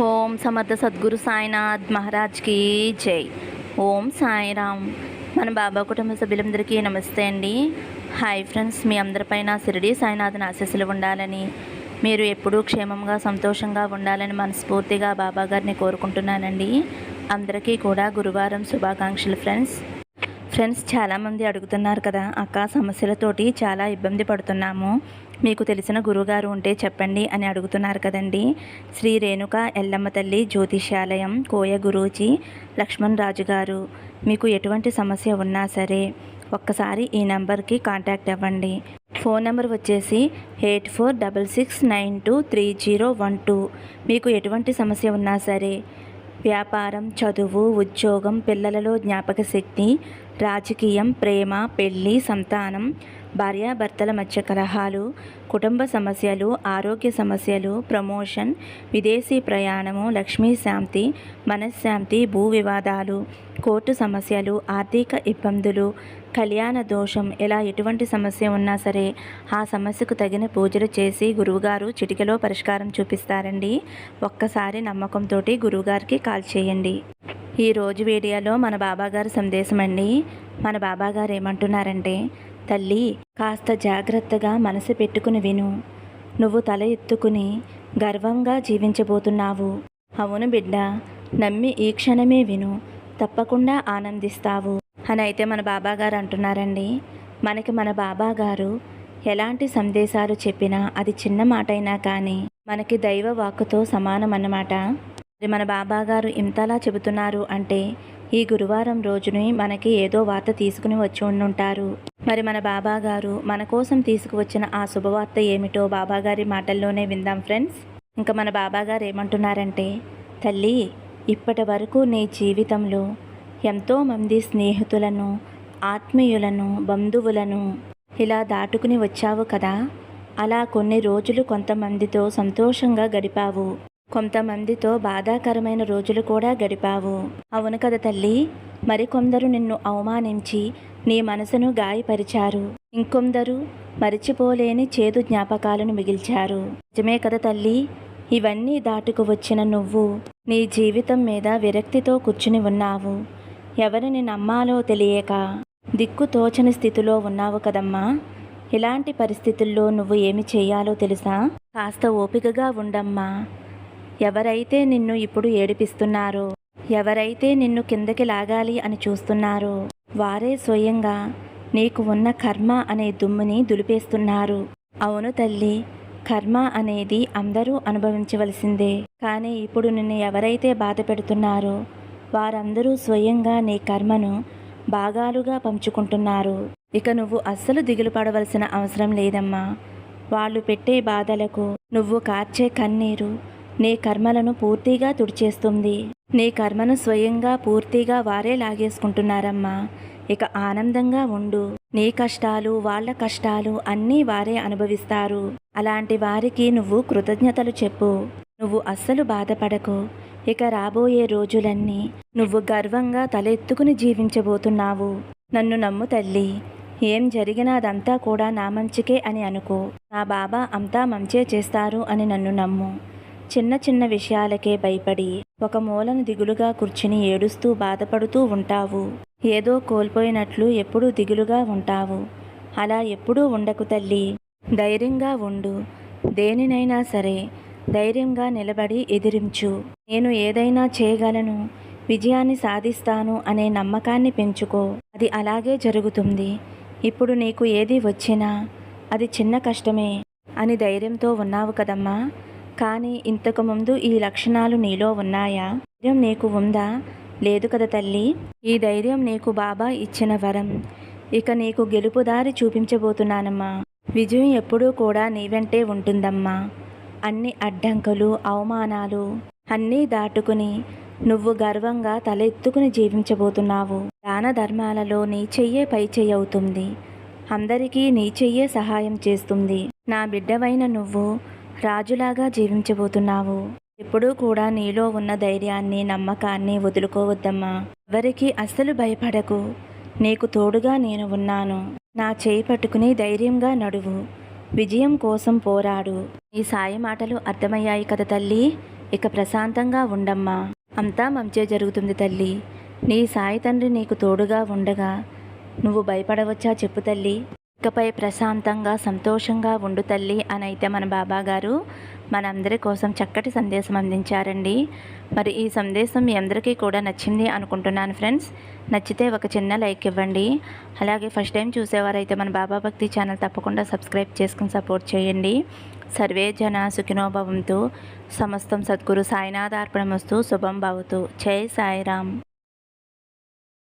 ఓం సమర్థ సద్గురు సాయినాథ్ మహారాజ్కి జై. ఓం సాయిరామ్. మన బాబా కుటుంబ సభ్యులందరికీ నమస్తే అండి. హాయ్ ఫ్రెండ్స్ మీ అందరిపైన సిరిడి సాయినాథ్ని ఆశీస్సులు ఉండాలని మీరు ఎప్పుడూ క్షేమంగా సంతోషంగా ఉండాలని మనస్ఫూర్తిగా బాబా గారిని కోరుకుంటున్నానండి. అందరికీ కూడా గురువారం శుభాకాంక్షలు ఫ్రెండ్స్. ఫ్రెండ్స్ చాలామంది అడుగుతున్నారు కదా అక్క సమస్యలతోటి చాలా ఇబ్బంది పడుతున్నాము. మీకు తెలిసిన గురుగారు ఉంటే చెప్పండి అని అడుగుతున్నారు కదండి. శ్రీ రేణుక ఎల్లమ్మ తల్లి జ్యోతిష్యాలయం కోయ గురూజీ లక్ష్మణ్ రాజు గారు మీకు ఎటువంటి సమస్య ఉన్నా సరే ఒక్కసారి ఈ నెంబర్కి కాంటాక్ట్ అవ్వండి. ఫోన్ నెంబర్ వచ్చేసి eight four double six nine two three zero one two. మీకు ఎటువంటి సమస్య ఉన్నా సరే వ్యాపారం చదువు ఉద్యోగం పిల్లలలో జ్ఞాపక శక్తి రాజకీయం ప్రేమ పెళ్ళి సంతానం భార్యాభర్తల మధ్య కలహాలు కుటుంబ సమస్యలు ఆరోగ్య సమస్యలు ప్రమోషన్ విదేశీ ప్రయాణము లక్ష్మీ శాంతి మనశ్శాంతి భూ వివాదాలు కోర్టు సమస్యలు ఆర్థిక ఇబ్బందులు కళ్యాణ దోషం ఇలా ఎటువంటి సమస్య ఉన్నా సరే ఆ సమస్యకు తగిన పూజలు చేసి గురువుగారు చిటికలో పరిష్కారం చూపిస్తారండి. ఒక్కసారి నమ్మకంతో గురువుగారికి కాల్ చేయండి. ఈ రోజు వీడియోలో మన బాబాగారు సందేశం అండి. మన బాబాగారు ఏమంటున్నారంటే తల్లి కాస్త జాగ్రత్తగా మనసు పెట్టుకుని విను. నువ్వు తల ఎత్తుకుని గర్వంగా జీవించబోతున్నావు. అవును బిడ్డ నమ్మి ఈ క్షణమే విను. తప్పకుండా ఆనందిస్తావు. అని అయితే మన బాబాగారు అంటున్నారండి. మనకి మన బాబాగారు ఎలాంటి సందేశాలు చెప్పినా అది చిన్న మాట అయినా కానీ మనకి దైవ వాక్కుతో సమానం అన్నమాట. మరి మన బాబా గారు ఇంతలా చెబుతున్నారు అంటే ఈ గురువారం రోజుని మనకి ఏదో వార్త తీసుకుని వచ్చి ఉండుంటారు. మరి మన బాబా గారు మన కోసం తీసుకువచ్చిన ఆ శుభవార్త ఏమిటో బాబాగారి మాటల్లోనే విందాం ఫ్రెండ్స్. ఇంకా మన బాబాగారు ఏమంటున్నారంటే తల్లి ఇప్పటి వరకు నీ జీవితంలో ఎంతోమంది స్నేహితులను ఆత్మీయులను బంధువులను ఇలా దాటుకుని వచ్చావు కదా? అలా కొన్ని రోజులు కొంతమందితో సంతోషంగా గడిపావు. కొంతమందితో బాధాకరమైన రోజులు కూడా గడిపావు. అవును కదా తల్లి? మరికొందరు నిన్ను అవమానించి నీ మనసును గాయపరిచారు. ఇంకొందరు మరిచిపోలేని చేదు జ్ఞాపకాలను మిగిల్చారు. నిజమే కదా తల్లి? ఇవన్నీ దాటుకు వచ్చిన నువ్వు నీ జీవితం మీద విరక్తితో కూర్చుని ఉన్నావు. ఎవరిని నమ్మాలో తెలియక దిక్కు తోచని స్థితిలో ఉన్నావు కదమ్మా. ఇలాంటి పరిస్థితుల్లో నువ్వు ఏమి చేయాలో తెలుసా? కాస్త ఓపికగా ఉండమ్మా. ఎవరైతే నిన్ను ఇప్పుడు ఏడిపిస్తున్నారో ఎవరైతే నిన్ను కిందకి లాగాలి అని చూస్తున్నారో వారే స్వయంగా నీకు ఉన్న కర్మ అనే దుమ్ముని దులిపేస్తున్నారు. అవును తల్లి కర్మ అనేది అందరూ అనుభవించవలసిందే. కానీ ఇప్పుడు నిన్ను ఎవరైతే బాధ పెడుతున్నారో వారందరూ స్వయంగా నీ కర్మను భాగాలుగా పంచుకుంటున్నారు. ఇక నువ్వు అస్సలు దిగులు పడవలసిన అవసరం లేదమ్మా. వాళ్ళు పెట్టే బాధలకు నువ్వు కార్చే కన్నీరు నీ కర్మలను పూర్తిగా తుడిచేస్తుంది. నీ కర్మను స్వయంగా పూర్తిగా వారే లాగేసుకుంటున్నారమ్మా. ఇక ఆనందంగా ఉండు. నీ కష్టాలు వాళ్ళ కష్టాలు అన్నీ వారే అనుభవిస్తారు. అలాంటి వారికి నువ్వు కృతజ్ఞతలు చెప్పు. నువ్వు అస్సలు బాధపడకు. ఇక రాబోయే రోజులన్నీ నువ్వు గర్వంగా తలెత్తుకుని జీవించబోతున్నావు. నన్ను నమ్ము తల్లి. ఏం జరిగినా అదంతా కూడా నా మంచికే అని అనుకో. నా బాబా అంతా మంచే చేస్తారు అని నన్ను నమ్ము. చిన్న చిన్న విషయాలకే భయపడి ఒక మూలను దిగులుగా కూర్చుని ఏడుస్తూ బాధపడుతూ ఉంటావు. ఏదో కోల్పోయినట్లు ఎప్పుడూ దిగులుగా ఉంటావు. అలా ఎప్పుడూ ఉండకు తల్లి. ధైర్యంగా ఉండు. దేనినైనా సరే ధైర్యంగా నిలబడి ఎదిరించు. నేను ఏదైనా చేయగలను. విజయాన్ని సాధిస్తాను అనే నమ్మకాన్ని పెంచుకో. అది అలాగే జరుగుతుంది. ఇప్పుడు నీకు ఏది వచ్చినా అది చిన్న కష్టమే అని ధైర్యంతో ఉన్నావు కదమ్మా. కానీ ఇంతకు ముందు ఈ లక్షణాలు నీలో ఉన్నాయా? ధైర్యం నీకు ఉందా? లేదు కదా తల్లి. ఈ ధైర్యం నీకు బాబా ఇచ్చిన వరం. ఇక నీకు గెలుపు దారి చూపించబోతున్నానమ్మా. విజయం ఎప్పుడూ కూడా నీ వెంటే ఉంటుందమ్మా. అన్ని అడ్డంకులు అవమానాలు అన్నీ దాటుకుని నువ్వు గర్వంగా తలెత్తుకుని జీవించబోతున్నావు. దాన ధర్మాలలో నీ చెయ్యే పై చెయ్యి అవుతుంది. అందరికీ నీ చెయ్యే సహాయం చేస్తుంది. నా బిడ్డవైన నువ్వు రాజులాగా జీవించబోతున్నావు. ఎప్పుడూ కూడా నీలో ఉన్న ధైర్యాన్ని నమ్మకాన్ని వదులుకోవద్దమ్మా. ఎవరికి అస్సలు భయపడకు. నీకు తోడుగా నేను ఉన్నాను. నా చేయి పట్టుకుని ధైర్యంగా నడువు. విజయం కోసం పోరాడు. ఈ సాయి మాటలు అర్థమయ్యాయి కదా తల్లి? ఇక ప్రశాంతంగా ఉండమ్మా. అంతా మంచే జరుగుతుంది తల్లి. నీ సాయి తండ్రి నీకు తోడుగా ఉండగా నువ్వు భయపడవచ్చా చెప్పు తల్లి? ఇకపై ప్రశాంతంగా సంతోషంగా ఉండు తల్లి అని అయితే మన బాబా గారు మనందరి కోసం చక్కటి సందేశం అందించారండి. మరి ఈ సందేశం మీ అందరికీ కూడా నచ్చింది అనుకుంటున్నాను ఫ్రెండ్స్. నచ్చితే ఒక చిన్న లైక్ ఇవ్వండి. అలాగే ఫస్ట్ టైం చూసేవారైతే మన బాబా భక్తి ఛానల్ తప్పకుండా సబ్స్క్రైబ్ చేసుకుని సపోర్ట్ చేయండి. సర్వే జన సుఖినోభవంతో. సమస్తం సద్గురు సాయినాథార్పణమస్తు. శుభం భవతు. జై సాయిరామ్.